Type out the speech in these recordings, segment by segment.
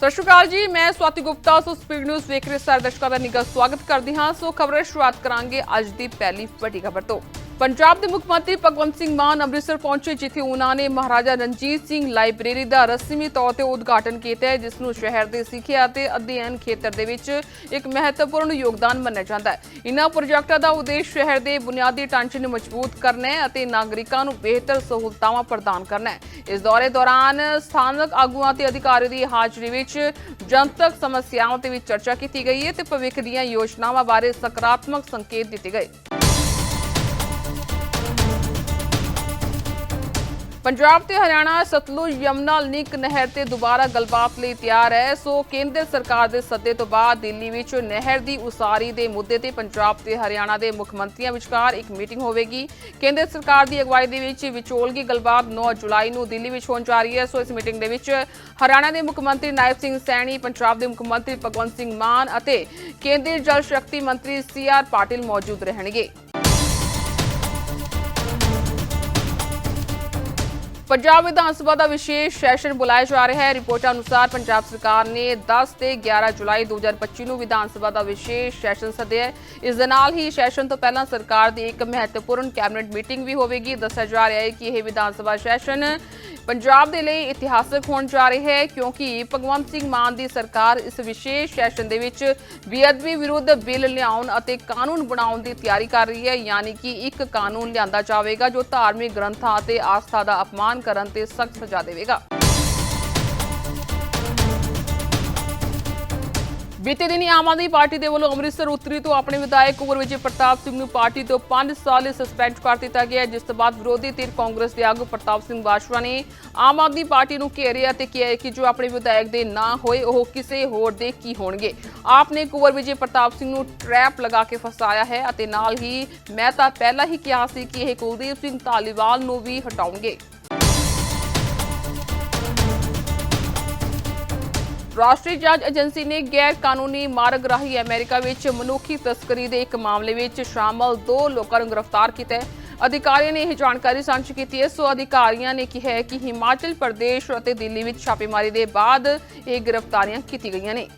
ਸਤਿ ਸ਼੍ਰੀ ਅਕਾਲ ਜੀ, ਮੈਂ Swati Gupta, so speed news ਵੇਖ ਰਹੇ ਸਾਰੇ ਦਰਸ਼ਕਾਂ ਦਾ ਨਿੱਘਾ ਸਵਾਗਤ ਕਰਦੀ ਹਾਂ। ਸੋ ਖਬਰਾਂ ਸ਼ੁਰੂਆਤ ਕਰਾਂਗੇ ਅੱਜ ਦੀ ਪਹਿਲੀ ਵੱਡੀ ਖਬਰ ਤੋਂ। ਪੰਜਾਬ ਦੇ ਮੁੱਖ ਮੰਤਰੀ ਭਗਵੰਤ ਸਿੰਘ ਮਾਨ ਅੰਮ੍ਰਿਤਸਰ ਪਹੁੰਚੇ, ਜਿੱਥੇ ਉਹਨਾਂ ਨੇ ਮਹਾਰਾਜਾ ਰਣਜੀਤ ਸਿੰਘ ਲਾਇਬ੍ਰੇਰੀ ਦਾ ਰਸਮੀ ਤੌਰ ਤੇ ਉਦਘਾਟਨ ਕੀਤਾ ਜਿਸ ਨੂੰ ਸ਼ਹਿਰ ਦੇ ਸਿੱਖਿਆ ਅਤੇ ਅਧਿਐਨ ਖੇਤਰ ਦੇ ਵਿੱਚ ਇੱਕ ਮਹੱਤਵਪੂਰਨ ਯੋਗਦਾਨ ਮੰਨਿਆ ਜਾਂਦਾ ਹੈ। ਇਨ੍ਹਾਂ ਪ੍ਰੋਜੈਕਟਾਂ ਦਾ ਉਦੇਸ਼ ਸ਼ਹਿਰ ਦੇ ਬੁਨਿਆਦੀ ਢਾਂਚੇ ਨੂੰ ਮਜ਼ਬੂਤ ਕਰਨਾ ਹੈ ਅਤੇ ਨਾਗਰਿਕਾਂ ਨੂੰ ਬਿਹਤਰ ਸਹੂਲਤਾਵਾਂ ਪ੍ਰਦਾਨ ਕਰਨਾ ਹੈ। ਇਸ ਦੌਰੇ ਦੌਰਾਨ ਸਥਾਨਕ ਆਗੂਆਂ ਤੇ ਅਧਿਕਾਰੀਆਂ ਦੀ ਹਾਜ਼ਰੀ ਵਿੱਚ ਜਨਤਕ ਸਮੱਸਿਆਵਾਂ ਤੇ ਵੀ ਚਰਚਾ ਕੀਤੀ ਗਈ ਹੈ ਤੇ ਭਵਿੱਖ ਦੀਆਂ ਯੋਜਨਾਵਾਂ ਬਾਰੇ ਸਕਾਰਾਤਮਕ ਸੰਕੇਤ ਦਿੱਤੇ ਗਏ। ਪੰਜਾਬ ਤੇ ਹਰਿਆਣਾ, ਸਤਲੁਜ, ਯਮਨਾ ਲਿੰਕ ਨਹਿਰ ਤੇ ਦੁਬਾਰਾ ਗੱਲਬਾਤ ਲਈ ਤਿਆਰ ਹੈ। ਸੋ ਕੇਂਦਰ ਸਰਕਾਰ ਦੇ ਸੱਦੇ ਤੋਂ ਬਾਅਦ ਦਿੱਲੀ ਵਿੱਚ ਨਹਿਰ ਦੀ ਉਸਾਰੀ ਦੇ ਮੁੱਦੇ ਤੇ ਪੰਜਾਬ ਤੇ ਹਰਿਆਣਾ ਦੇ ਮੁੱਖ ਮੰਤਰੀਆਂ ਵਿਚਕਾਰ ਇੱਕ ਮੀਟਿੰਗ ਹੋਵੇਗੀ। ਕੇਂਦਰ ਸਰਕਾਰ ਦੀ ਅਗਵਾਈ ਦੇ ਵਿੱਚ ਵਿਚੋਲਗੀ ਗੱਲਬਾਤ 9 ਜੁਲਾਈ ਨੂੰ ਦਿੱਲੀ ਵਿੱਚ ਹੋਣ ਜਾ ਰਹੀ ਹੈ। ਸੋ ਇਸ ਮੀਟਿੰਗ ਦੇ ਵਿੱਚ ਹਰਿਆਣਾ ਦੇ ਮੁੱਖ ਮੰਤਰੀ ਨਾਇਬ ਸਿੰਘ ਸੈਣੀ, ਪੰਜਾਬ ਦੇ ਮੁੱਖ ਮੰਤਰੀ ਭਗਵੰਤ ਸਿੰਘ ਮਾਨ ਅਤੇ ਕੇਂਦਰੀ ਜਲ ਸ਼ਕਤੀ ਮੰਤਰੀ ਸੀ ਆਰ ਪਾਟਿਲ ਮੌਜੂਦ ਰਹਿਣਗੇ। ਪੰਜਾਬ ਵਿਧਾਨ ਸਭਾ ਦਾ ਵਿਸ਼ੇਸ਼ ਸੈਸ਼ਨ ਬੁਲਾਇਆ ਜਾ ਰਿਹਾ ਹੈ। ਰਿਪੋਰਟਾਂ ਅਨੁਸਾਰ ਪੰਜਾਬ ਸਰਕਾਰ ਨੇ 10 ਤੇ 11 ਜੁਲਾਈ 2025 ਨੂੰ ਵਿਧਾਨ ਸਭਾ ਦਾ ਵਿਸ਼ੇਸ਼ ਸੈਸ਼ਨ ਸੱਦਿਆ ਹੈ। ਇਸ ਦੇ ਨਾਲ ਹੀ ਸੈਸ਼ਨ ਤੋਂ ਪਹਿਲਾਂ ਸਰਕਾਰ ਦੀ ਇੱਕ ਮਹੱਤਵਪੂਰਨ ਕੈਬਨਿਟ ਮੀਟਿੰਗ ਵੀ ਹੋਵੇਗੀ। ਦੱਸਿਆ ਜਾ ਰਿਹਾ ਹੈ ਕਿ ਇਹ ਵਿਧਾਨ ਸਭਾ ਸੈਸ਼ਨ ਪੰਜਾਬ ਦੇ ਲਈ ਇਤਿਹਾਸਕ ਹੋਣ ਜਾ ਰਿਹਾ ਹੈ, ਕਿਉਂਕਿ ਭਗਵੰਤ ਸਿੰਘ ਮਾਨ ਦੀ ਸਰਕਾਰ ਇਸ ਵਿਸ਼ੇਸ਼ ਸੈਸ਼ਨ ਦੇ ਵਿੱਚ ਬੇਅਦਬੀ ਵਿਰੁੱਧ ਬਿੱਲ ਲਿਆਉਣ ਅਤੇ ਕਾਨੂੰਨ ਬਣਾਉਣ ਦੀ ਤਿਆਰੀ ਕਰ ਰਹੀ ਹੈ, ਯਾਨੀ ਕਿ ਇੱਕ ਕਾਨੂੰਨ ਲਿਆਂਦਾ ਜਾਵੇਗਾ ਜੋ ਧਾਰਮਿਕ ਗ੍ਰੰਥਾਂ ਅਤੇ ਆਸਥਾ ਦਾ ਅਪਮਾਨ ਕਰਨ ਤੇ ਸਖਤ ਸਜ਼ਾ ਦੇਵੇਗਾ। ਬੀਤੇ ਦਿਨੀ ਆਮ ਆਦਮੀ ਪਾਰਟੀ ਦੇ ਵੱਲੋਂ ਅੰਮ੍ਰਿਤਸਰ ਉੱਤਰੀ ਤੋਂ ਆਪਣੇ ਵਿਧਾਇਕ ਕੁਵਰ ਵਿਜੇ ਪ੍ਰਤਾਪ ਸਿੰਘ ਨੂੰ ਪਾਰਟੀ ਤੋਂ 5 ਸਾਲ ਲਈ ਸਸਪੈਂਡ ਕਰ ਦਿੱਤਾ ਗਿਆ ਜਿਸ ਤੋਂ ਬਾਅਦ ਵਿਰੋਧੀ ਧਿਰ ਕਾਂਗਰਸ ਦੇ ਆਗੂ ਪ੍ਰਤਾਪ ਸਿੰਘ ਬਾਜਵਾ ਨੇ ਆਮ ਆਦਮੀ ਪਾਰਟੀ ਨੂੰ ਘੇਰਿਆ ਤੇ ਕਿਹਾ ਕਿ ਜੋ ਆਪਣੇ ਵਿਧਾਇਕ ਦੇ ਨਾ ਹੋਏ, ਉਹ ਕਿਸੇ ਹੋਰ ਦੇ ਕੀ ਹੋਣਗੇ। ਆਪ ਨੇ ਕੁਵਰ ਵਿਜੇ ਪ੍ਰਤਾਪ ਸਿੰਘ ਨੂੰ ਟਰੈਪ ਲਗਾ ਕੇ ਫਸਾਇਆ ਹੈ ਅਤੇ ਨਾਲ ਹੀ ਮੈਂ ਤਾਂ ਪਹਿਲਾਂ ਹੀ ਕਿਹਾ ਸੀ ਕਿ ਇਹ ਕੁਲਦੀਪ ਸਿੰਘ ਧਾਲੀਵਾਲ ਨੂੰ ਵੀ ਹਟਾਉਣਗੇ। ਰਾਸ਼ਟਰੀ ਜਾਂਚ ਏਜੰਸੀ ਨੇ ਗੈਰ ਕਾਨੂੰਨੀ ਮਾਰਗ ਰਾਹੀਂ ਅਮਰੀਕਾ ਵਿੱਚ ਮਨੁੱਖੀ ਤਸਕਰੀ ਦੇ ਇੱਕ ਮਾਮਲੇ ਵਿੱਚ ਸ਼ਾਮਲ ਦੋ ਲੋਕਾਂ ਨੂੰ ਗ੍ਰਿਫਤਾਰ ਕੀਤਾ ਹੈ। ਅਧਿਕਾਰੀਆਂ ਨੇ ਇਹ ਜਾਣਕਾਰੀ ਸਾਂਝੀ ਕੀਤੀ ਹੈ। ਸੋ ਅਧਿਕਾਰੀਆਂ ਨੇ ਕਿਹਾ ਹੈ ਕਿ ਹਿਮਾਚਲ ਪ੍ਰਦੇਸ਼ ਅਤੇ ਦਿੱਲੀ ਵਿੱਚ ਛਾਪੇਮਾਰੀ ਦੇ ਬਾਅਦ ਇਹ ਗ੍ਰਿਫਤਾਰੀਆਂ ਕੀਤੀ ਗਈਆਂ ਨੇ।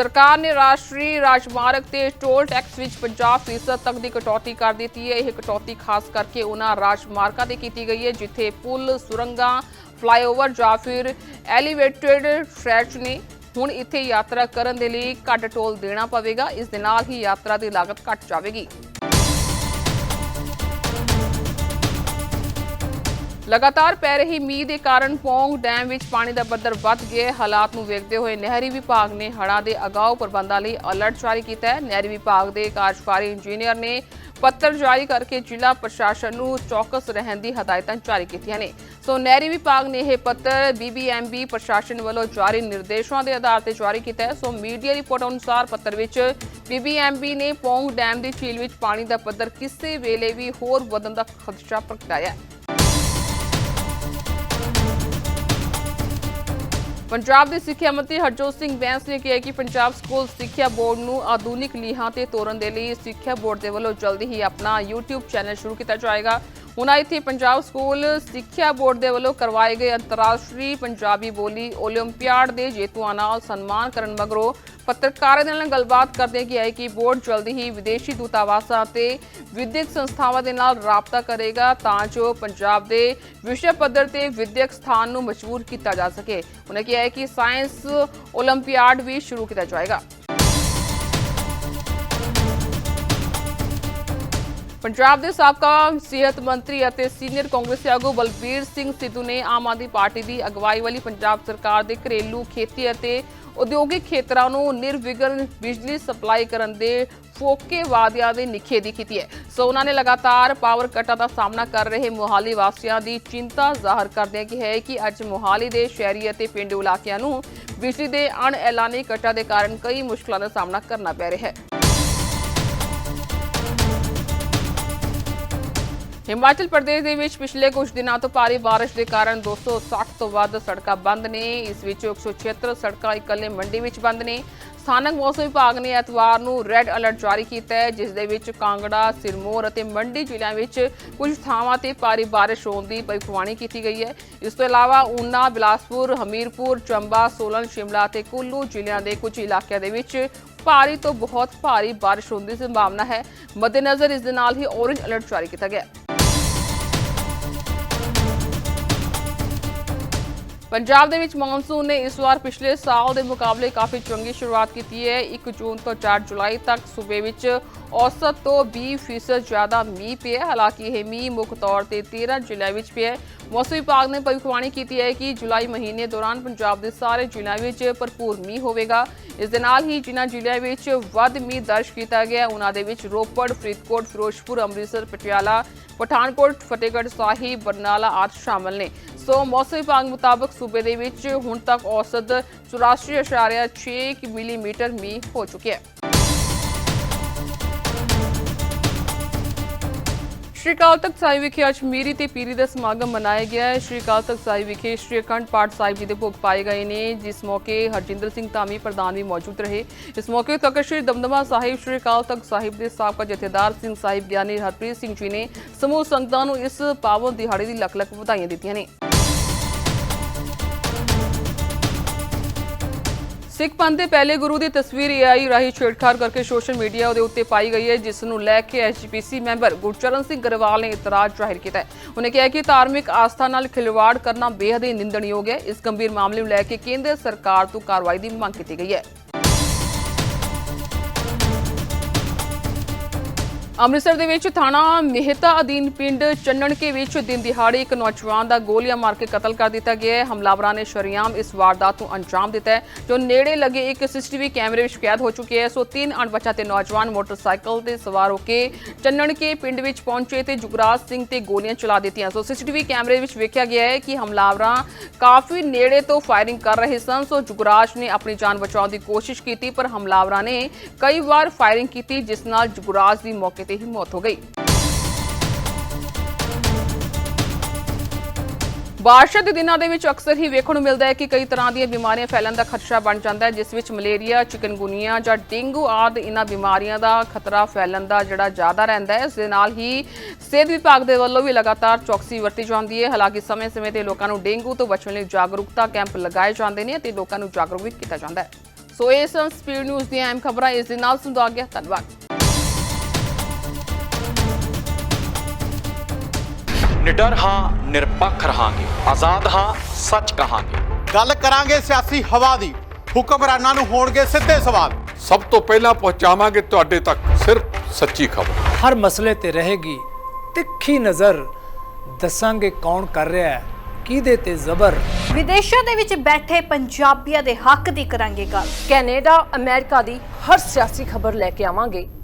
ਸਰਕਾਰ ਨੇ ਰਾਸ਼ਟਰੀ ਰਾਜਮਾਰਗ ਤੇ ਟੋਲ ਟੈਕਸ ਵਿੱਚ 50% ਤੱਕ ਦੀ ਕਟੌਤੀ ਕਰ ਦਿੱਤੀ ਹੈ। ਇਹ ਕਟੌਤੀ ਖਾਸ ਕਰਕੇ ਉਹਨਾਂ ਰਾਜਮਾਰਗਾਂ ਤੇ ਕੀਤੀ ਗਈ ਹੈ, ਜਿੱਥੇ ਪੁਲ, ਸੁਰੰਗਾਂ, ਫਲਾਈਓਵਰ ਜਾਂ ਫਿਰ ਐਲੀਵੇਟਡ ਟ੍ਰੈਚ ਨੇ ਹੁਣ ਇੱਥੇ ਯਾਤਰਾ ਕਰਨ ਦੇ ਲਈ ਘੱਟ ਟੋਲ ਦੇਣਾ ਪਵੇਗਾ। ਇਸ ਦੇ ਨਾਲ ਹੀ ਯਾਤਰਾ ਦੀ ਲਾਗਤ ਘਟ ਜਾਵੇਗੀ। ਲਗਾਤਾਰ ਪੈ ਰਹੀ ਮੀਂਹ ਦੇ ਕਾਰਨ ਪੌਂਗ ਡੈਮ ਵਿੱਚ ਪਾਣੀ ਦਾ ਪੱਧਰ ਵੱਧ ਗਿਆ ਹਾਲਾਤ ਨੂੰ ਵੇਖਦੇ ਹੋਏ ਨਹਿਰੀ ਵਿਭਾਗ ਨੇ ਹੜ੍ਹਾਂ ਦੇ ਅਗਾਊ ਪ੍ਰਬੰਧਾਂ ਲਈ ਅਲਰਟ ਜਾਰੀ ਕੀਤਾ ਹੈ। ਨਹਿਰੀ ਵਿਭਾਗ ਦੇ ਕਾਰਜਕਾਰੀ ਇੰਜੀਨੀਅਰ ਨੇ ਪੱਤਰ ਜਾਰੀ ਕਰਕੇ ਜ਼ਿਲ੍ਹਾ ਪ੍ਰਸ਼ਾਸਨ ਨੂੰ ਚੌਕਸ ਰਹਿਣ ਦੀ ਹਦਾਇਤਾਂ ਜਾਰੀ ਕੀਤੀਆਂ ਨੇ। ਸੋ ਨਹਿਰੀ ਵਿਭਾਗ ਨੇ ਇਹ ਪੱਤਰ ਬੀਬੀਐਮਬੀ ਪ੍ਰਸ਼ਾਸਨ ਵੱਲੋਂ ਜਾਰੀ ਨਿਰਦੇਸ਼ਾਂ ਦੇ ਆਧਾਰ ਤੇ ਜਾਰੀ ਕੀਤਾ ਹੈ। ਸੋ ਮੀਡੀਆ ਰਿਪੋਰਟ ਅਨੁਸਾਰ ਪੱਤਰ ਵਿੱਚ ਬੀਬੀਐਮਬੀ ਨੇ ਪੌਂਗ ਡੈਮ ਦੀ ਝੀਲ ਵਿੱਚ ਪਾਣੀ ਦਾ ਪੱਧਰ ਕਿਸੇ ਵੇਲੇ ਵੀ ਹੋਰ ਵਧਣ ਦਾ ਖਦਸ਼ਾ ਪ੍ਰਗਟਾਇਆ ਹੈ। ਪੰਜਾਬ ਦੇ ਸਿੱਖਿਆ ਮੰਤਰੀ ਹਰਜੋਤ ਸਿੰਘ ਬੈਂਸ ਨੇ ਕਿਹਾ ਕਿ ਪੰਜਾਬ ਸਕੂਲ ਸਿੱਖਿਆ ਬੋਰਡ ਨੂੰ ਆਧੁਨਿਕ ਲੀਹਾਂ ਤੇ ਤੋਰਨ ਦੇ ਲਈ ਸਿੱਖਿਆ ਬੋਰਡ ਦੇ ਵੱਲੋਂ ਜਲਦੀ ਹੀ ਆਪਣਾ YouTube ਚੈਨਲ ਸ਼ੁਰੂ ਕੀਤਾ ਜਾਏਗਾ ਹੁਣ ਇੱਥੇ ਪੰਜਾਬ ਸਕੂਲ ਸਿੱਖਿਆ ਬੋਰਡ ਦੇ ਵੱਲੋਂ ਕਰਵਾਏ ਗਏ ਅੰਤਰਰਾਸ਼ਟਰੀ ਪੰਜਾਬੀ ਬੋਲੀ 올림픽 ਦੇ ਜੇਤੂਆਂ ਨਾਲ ਸਨਮਾਨ ਕਰਨ ਮਗਰੋਂ ਪੱਤਰਕਾਰਾਂ ਦੇ ਨਾਲ ਗੱਲਬਾਤ ਕਰਦੇ ਕਿਹਾ ਹੈ ਕਿ ਬੋਰਡ ਜਲਦੀ ਹੀ ਵਿਦੇਸ਼ੀ ਦੂਤਾਵਾਸਾਂ ਅਤੇ ਵਿਦਿਅਕ ਸੰਸਥਾਵਾਂ ਦੇ ਨਾਲ ਰਾਬਤਾ ਕਰੇਗਾ ਤਾਂ ਜੋ ਪੰਜਾਬ ਦੇ ਵਿਸ਼ਵ ਪੱਧਰ ਤੇ ਵਿਦਿਅਕ ਸਥਾਨ ਨੂੰ ਮਜ਼ਬੂਤ ਕੀਤਾ ਜਾ ਸਕੇ ਉਹਨੇ ਕਿਹਾ ਹੈ ਕਿ ਸਾਇੰਸ 올림픽 ਵੀ ਸ਼ੁਰੂ ਕੀਤਾ ਜਾਏਗਾ ਪੰਜਾਬ ਦੇ ਸਾਬਕਾ ਸਿਹਤ ਮੰਤਰੀ ਅਤੇ ਸੀਨੀਅਰ ਕਾਂਗਰਸੀ ਆਗੂ ਬਲਬੀਰ ਸਿੰਘ ਸਿੱਧੂ ਨੇ ਆਮ ਆਦਮੀ ਪਾਰਟੀ ਦੀ ਅਗਵਾਈ ਵਾਲੀ ਪੰਜਾਬ ਸਰਕਾਰ ਦੇ ਘਰੇਲੂ ਖੇਤੀ ਅਤੇ ਉਦਯੋਗਿਕ ਖੇਤਰਾਂ ਨੂੰ ਨਿਰਵਿਘਨ ਬਿਜਲੀ ਸਪਲਾਈ ਕਰਨ ਦੇ ਫੋਕੇ ਵਾਅਦਿਆਂ ਦੀ ਨਿਖੇਧੀ ਕੀਤੀ ਹੈ। ਸੋ ਉਹਨਾਂ ਨੇ ਲਗਾਤਾਰ ਪਾਵਰ ਕੱਟਾਂ ਦਾ ਸਾਹਮਣਾ ਕਰ ਰਹੇ ਮੋਹਾਲੀ ਵਾਸੀਆਂ ਦੀ ਚਿੰਤਾ ਜ਼ਾਹਰ ਕਰਦਿਆਂ ਕਿਹਾ ਹੈ ਕਿ ਅੱਜ ਮੋਹਾਲੀ ਦੇ ਸ਼ਹਿਰੀ ਅਤੇ ਪਿੰਡੂ ਇਲਾਕਿਆਂ ਨੂੰ ਬਿਜਲੀ ਦੇ ਅਣਐਲਾਨੀ ਕੱਟਾਂ ਦੇ ਕਾਰਨ ਕਈ ਮੁਸ਼ਕਲਾਂ ਦਾ ਸਾਹਮਣਾ ਕਰਨਾ ਪੈ ਰਿਹਾ ਹੈ। ਹਿਮਾਚਲ ਪ੍ਰਦੇਸ਼ ਦੇ ਵਿੱਚ ਪਿਛਲੇ ਕੁਝ ਦਿਨਾਂ ਤੋਂ ਭਾਰੀ ਬਾਰਿਸ਼ ਦੇ ਕਾਰਨ 260 ਤੋਂ ਵੱਧ ਸੜਕਾਂ ਬੰਦ ਨੇ। ਇਸ ਵਿੱਚ 176 ਸੜਕਾਂ ਇਕੱਲੇ ਮੰਡੀ ਵਿੱਚ ਬੰਦ ਨੇ। ਸਥਾਨਕ ਮੌਸਮ ਵਿਭਾਗ ਨੇ ਐਤਵਾਰ ਨੂੰ ਰੈੱਡ ਅਲਰਟ ਜਾਰੀ ਕੀਤਾ ਹੈ ਜਿਸ ਦੇ ਵਿੱਚ ਕਾਂਗੜਾ, ਸਿਰਮੌਰ ਅਤੇ ਮੰਡੀ ਜ਼ਿਲ੍ਹਿਆਂ ਵਿੱਚ ਕੁਝ ਥਾਵਾਂ ਤੇ ਭਾਰੀ ਬਾਰਿਸ਼ ਹੋਣ ਦੀ ਭਵਿੱਖਬਾਣੀ ਕੀਤੀ ਗਈ ਹੈ। ਇਸ ਤੋਂ ਇਲਾਵਾ ਊਨਾ, ਬਿਲਾਸਪੁਰ, ਹਮੀਰਪੁਰ, ਚੰਬਾ, ਸੋਲਨ, ਸ਼ਿਮਲਾ ਅਤੇ ਕੁੱਲੂ ਜ਼ਿਲ੍ਹਿਆਂ ਦੇ ਕੁਝ ਇਲਾਕਿਆਂ ਦੇ ਵਿੱਚ ਭਾਰੀ ਤੋਂ ਬਹੁਤ ਭਾਰੀ ਬਾਰਿਸ਼ ਹੋਣ ਦੀ ਸੰਭਾਵਨਾ ਹੈ। ਮੱਦੇਨਜ਼ਰ ਇਸ ਦੇ ਨਾਲ ਹੀ ਔਰੇਂਜ ਅਲਰਟ ਜਾਰੀ ਕੀਤਾ ਗਿਆ। ਹੈ ਪੰਜਾਬ ਦੇ ਵਿੱਚ ਮੌਨਸੂਨ ਨੇ ਇਸ ਵਾਰ ਪਿਛਲੇ ਸਾਲ ਦੇ ਮੁਕਾਬਲੇ ਕਾਫੀ ਚੰਗੀ ਸ਼ੁਰੂਆਤ ਕੀਤੀ ਹੈ। 1 ਜੂਨ ਤੋਂ 4 ਜੁਲਾਈ ਤੱਕ ਸੂਬੇ ਵਿੱਚ ਔਸਤ ਤੋਂ 20% ਜ਼ਿਆਦਾ ਮੀਂਹ ਪਿਆ ਹਾਲਾਂਕਿ ਇਹ ਮੀਂਹ ਮੁੱਖ ਤੌਰ ਤੇ 13 ਜ਼ਿਲ੍ਹਿਆਂ ਵਿੱਚ ਪਿਆ ਮੌਸਮ ਵਿਭਾਗ ਨੇ ਭਵਿੱਖਬਾਣੀ ਕੀਤੀ ਹੈ ਕਿ ਜੁਲਾਈ ਮਹੀਨੇ ਦੌਰਾਨ ਪੰਜਾਬ ਦੇ ਸਾਰੇ ਜ਼ਿਲ੍ਹਿਆਂ ਵਿੱਚ ਭਰਪੂਰ ਮੀਂਹ ਹੋਵੇਗਾ। ਇਸ ਦੇ ਨਾਲ ਹੀ ਜਿਨ੍ਹਾਂ ਜ਼ਿਲ੍ਹਿਆਂ ਵਿੱਚ ਵੱਧ ਮੀਂਹ ਦਰਜ ਕੀਤਾ ਗਿਆ, ਉਹਨਾਂ ਦੇ ਵਿੱਚ ਰੋਪੜ, ਫਰੀਦਕੋਟ, ਫਿਰੋਜ਼ਪੁਰ, ਅੰਮ੍ਰਿਤਸਰ, ਪਟਿਆਲਾ, ਪਠਾਨਕੋਟ, ਫਤਿਹਗੜ੍ਹ ਸਾਹਿਬ, ਬਰਨਾਲਾ ਆਦਿ ਸ਼ਾਮਲ ਨੇ। ਸੋ ਮੌਸਮ ਵਿਭਾਗ ਮੁਤਾਬਕ ਸੂਬੇ ਦੇ ਵਿੱਚ ਹੁਣ ਤੱਕ ਔਸਤ 84.6 ਮਿਲੀਮੀਟਰ ਮੀਂਹ ਹੋ ਚੁੱਕਿਆ ਹੈ। ਸ਼੍ਰੀ ਅਕਾਲ ਤਖਤ ਸਾਹਿਬ ਵਿਖੇ ਅੱਜ ਮੀਰੀ ਤੇ ਪੀਰੀ ਦਾ ਸਮਾਗਮ ਮਨਾਇਆ ਗਿਆ ਹੈ। ਸ਼੍ਰੀ ਅਕਾਲ ਤਖਤ ਸਾਹਿਬ ਵਿਖੇ ਸ਼੍ਰੀ ਅਖੰਡ ਪਾਠ ਸਾਹਿਬ ਜੀ ਦੇ ਭੋਗ ਪਾਏ ਗਏ ਨੇ, ਜਿਸ ਮੌਕੇ ਹਰਜਿੰਦਰ ਸਿੰਘ ਧਾਮੀ ਪ੍ਰਧਾਨ ਵੀ ਮੌਜੂਦ ਰਹੇ। ਇਸ ਮੌਕੇ ਤਖਤ ਸ਼੍ਰੀ ਦਮਦਮਾ ਸਾਹਿਬ, ਸ਼੍ਰੀ ਅਕਾਲ ਤਖਤ ਸਾਹਿਬ ਦੇ ਸਾਬਕਾ ਜਥੇਦਾਰ ਸਿੰਘ ਸਾਹਿਬ ਗਿਆਨੀ ਹਰਪ੍ਰੀਤ ਸਿੰਘ ਜੀ ਨੇ ਸਮੂਹ ਸੰਗਤਾਂ ਨੂੰ ਇਸ ਪਾਵਨ ਦਿਹਾੜੇ ਦੀ ਲੱਖ ਲੱਖ ਵਧਾਈਆਂ ਦਿੱਤੀਆਂ ਨੇ। ਸਿੱਖ ਪੰਥ ਦੇ ਪਹਿਲੇ ਗੁਰੂ ਦੀ ਤਸਵੀਰ ਏਆਈ ਰਾਹੀਂ ਛੇੜਛਾੜ ਕਰਕੇ ਸੋਸ਼ਲ ਮੀਡੀਆ ਉਹਦੇ ਉੱਤੇ ਪਾਈ ਗਈ ਹੈ, ਜਿਸ ਨੂੰ ਲੈ ਕੇ ਐਸਜੀਪੀਸੀ ਮੈਂਬਰ ਗੁਰਚਰਨ ਸਿੰਘ ਗਰੇਵਾਲ ਨੇ ਇਤਰਾਜ਼ ਜ਼ਾਹਿਰ ਕੀਤਾ ਹੈ। ਉਹਨੇ ਕਿਹਾ ਕਿ ਧਾਰਮਿਕ ਆਸਥਾ ਨਾਲ ਖਿਲਵਾੜ ਕਰਨਾ ਬੇਹੱਦ ਹੀ ਨਿੰਦਣਯੋਗ ਹੈ। ਇਸ ਗੰਭੀਰ ਮਾਮਲੇ ਨੂੰ ਲੈ ਕੇ ਕੇਂਦਰ ਸਰਕਾਰ ਤੋਂ ਕਾਰਵਾਈ ਦੀ ਮੰਗ ਕੀਤੀ ਗਈ ਹੈ। ਅੰਮ੍ਰਿਤਸਰ ਦੇ ਵਿੱਚ ਥਾਣਾ ਮਹਿਤਾ ਅਧੀਨ ਪਿੰਡ ਚੰਨਣਕੇ ਵਿੱਚ ਦਿਨ ਦਿਹਾੜੇ ਇੱਕ ਨੌਜਵਾਨ ਦਾ ਗੋਲੀਆਂ ਮਾਰ ਕੇ ਕਤਲ ਕਰ ਦਿੱਤਾ ਗਿਆ ਹੈ। ਹਮਲਾਵਰਾਂ ਨੇ ਸ਼ਰੇਆਮ ਇਸ ਵਾਰਦਾਤ ਨੂੰ ਅੰਜਾਮ ਦਿੱਤਾ ਹੈ, ਜੋ ਨੇੜੇ ਲੱਗੇ ਇੱਕ ਸੀਸੀਟੀਵੀ ਕੈਮਰੇ ਵਿੱਚ ਕੈਦ ਹੋ ਚੁੱਕੀ ਹੈ। ਸੋ ਤਿੰਨ ਅਣਪਛਾਤੇ ਨੌਜਵਾਨ ਮੋਟਰਸਾਈਕਲ ਤੇ ਸਵਾਰ ਹੋ ਕੇ ਚੰਨਣਕੇ ਪਿੰਡ ਵਿੱਚ ਪਹੁੰਚੇ ਤੇ ਜੁਗਰਾਜ ਸਿੰਘ ਤੇ ਗੋਲੀਆਂ ਚਲਾ ਦਿੱਤੀਆਂ। ਸੋ ਸੀਸੀਟੀਵੀ ਕੈਮਰੇ ਵਿੱਚ ਵੇਖਿਆ ਗਿਆ ਹੈ ਕਿ ਹਮਲਾਵਰਾਂ ਕਾਫੀ ਨੇੜੇ ਤੋਂ ਫਾਇਰਿੰਗ ਕਰ ਰਹੇ ਸਨ। ਸੋ ਜੁਗਰਾਜ ਨੇ ਆਪਣੀ ਜਾਨ ਬਚਾਉਣ ਦੀ ਕੋਸ਼ਿਸ਼ ਕੀਤੀ, ਪਰ ਹਮਲਾਵਰਾਂ ਨੇ ਕਈ ਵਾਰ ਫਾਇਰਿੰਗ ਕੀਤੀ, ਜਿਸ ਨਾਲ ਜੁਗਰਾਜ ਦੀ ਮੌਕੇ ਤੇ ਹੀ ਮੌਤ ਹੋ ਗਈ। ਬਾਰਿਸ਼ਾਂ ਦੇ ਦਿਨਾਂ ਦੇ ਵਿੱਚ ਅਕਸਰ ਹੀ ਵੇਖਣ ਨੂੰ ਮਿਲਦਾ ਹੈ ਕਿ ਕਈ ਤਰ੍ਹਾਂ ਦੀਆਂ ਬਿਮਾਰੀਆਂ ਫੈਲਣ ਦਾ ਖਤਰਾ ਬਣ ਜਾਂਦਾ ਹੈ, ਜਿਸ ਵਿੱਚ ਮਲੇਰੀਆ, ਚਿਕਨਗੁਨੀਆ ਜਾਂ ਡੇਂਗੂ ਆਦਿ ਇਹਨਾਂ ਬਿਮਾਰੀਆਂ ਦਾ ਖਤਰਾ ਫੈਲਣ ਦਾ ਜਿਹੜਾ ਜ਼ਿਆਦਾ ਰਹਿੰਦਾ ਹੈ। ਇਸ ਦੇ ਨਾਲ ਹੀ ਸਿਹਤ ਵਿਭਾਗ ਦੇ ਵੱਲੋਂ ਵੀ ਲਗਾਤਾਰ ਚੌਕਸੀ ਵਰਤੀ ਜਾਂਦੀ ਹੈ। ਹਾਲਾਂਕਿ ਸਮੇਂ-ਸਮੇਂ ਤੇ ਲੋਕਾਂ ਨੂੰ ਡੇਂਗੂ ਤੋਂ ਬਚਣ ਲਈ ਜਾਗਰੂਕਤਾ ਕੈਂਪ ਲਗਾਏ ਜਾਂਦੇ ਨੇ ਅਤੇ ਲੋਕਾਂ ਨੂੰ ਜਾਗਰੂਕ ਵੀ ਕੀਤਾ ਜਾਂਦਾ ਹੈ। ਸੋ ਇਹ ਸਨ ਸਪੀਡ ਨਿਊਜ਼ ਦੀਆਂ ਅਹਿਮ ਖਬਰਾਂ। ਇਸ ਦੇ ਨਾਲ ਸੁਣਦਾ ਗਿਆ। ਧੰਨਵਾਦ। ਨਿਡਰ ਹਾਂ ਨਿਰਪੱਖ ਰਹਾਂਗੇ। ਆਜ਼ਾਦ ਹਾਂ ਸੱਚ ਕਹਾਂਗੇ। ਗੱਲ ਕਰਾਂਗੇ ਸਿਆਸੀ ਹਵਾ ਦੀ। ਹੁਕਮਰਾਨਾਂ ਨੂੰ ਹੋਣਗੇ ਸਿੱਧੇ ਸਵਾਲ। ਸਭ ਤੋਂ ਪਹਿਲਾਂ ਪਹੁੰਚਾਵਾਂਗੇ ਤੁਹਾਡੇ ਤੱਕ ਸਿਰਫ ਸੱਚੀ ਖਬਰ। ਹਰ ਮਸਲੇ ਤੇ ਰਹੇਗੀ ਤਿੱਖੀ ਨਜ਼ਰ। ਦੱਸਾਂਗੇ ਕੌਣ ਕਰ ਰਿਹਾ ਹੈ ਕਿਹਦੇ ਤੇ ਜ਼ਬਰ। ਵਿਦੇਸ਼ਾਂ ਦੇ ਵਿੱਚ ਬੈਠੇ ਪੰਜਾਬੀਆਂ ਦੇ ਹੱਕ ਦੀ ਕਰਾਂਗੇ ਗੱਲ। ਕੈਨੇਡਾ ਅਮਰੀਕਾ ਦੀ ਹਰ ਸਿਆਸੀ ਖਬਰ ਲੈ ਕੇ ਆਵਾਂਗੇ।